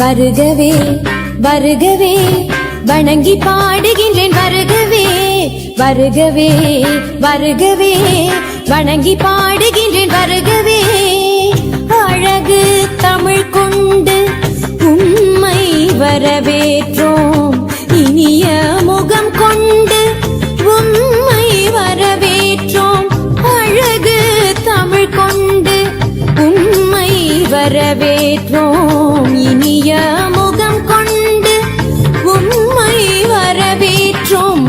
வருகவே வருகவே வணங்கி பாடுகின்றேன் வருகவே வருகவே வருகவே வணங்கி பாடுகின்றேன் வருகவே. அழகு தமிழ் கொண்டு உண்மை வரவேற்றோம். இனிய முகம் கொண்டு உண்மை வரவேற்றோம். அழகு தமிழ் கொண்டு உண்மை வரவே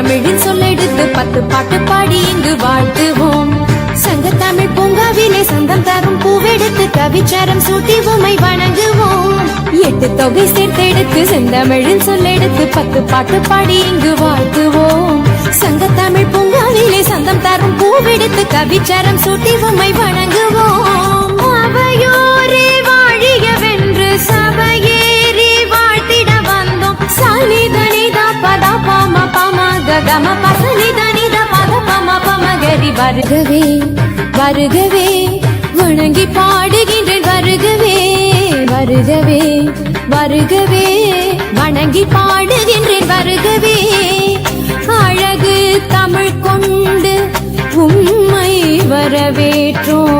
தமிழின் சொல்லெடுத்து பத்து பாட்டு பாடி இங்கு வாழ்த்துவோம். சங்கத்தமிழ் பூங்காவிலே சந்தம் தரும் பூவெடுத்து கவிச்சாரம் சூட்டி உமை வணங்குவோம். எட்டு தொகை சேர்த்தெடுத்து செந்தமிழின் சொல்லெடுத்து பத்து பாட்டு பாடி இங்கு வாழ்த்துவோம். சங்கத்தமிழ் பூங்காவிலே சந்தம் தரும் பூவெடுத்து கவிச்சாரம் சூட்டி உமை வணங்குவோம். அவையோ பம கம பசனி தனித பத பம பமகரி வருகவே வருகவே வணங்கி பாடுகின்றேன் வருகவே வருகவே வருகவே வணங்கி பாடுகின்றேன் வருகவே. அழகு தமிழ் கொண்டு உம்மை வரவேற்றோம்.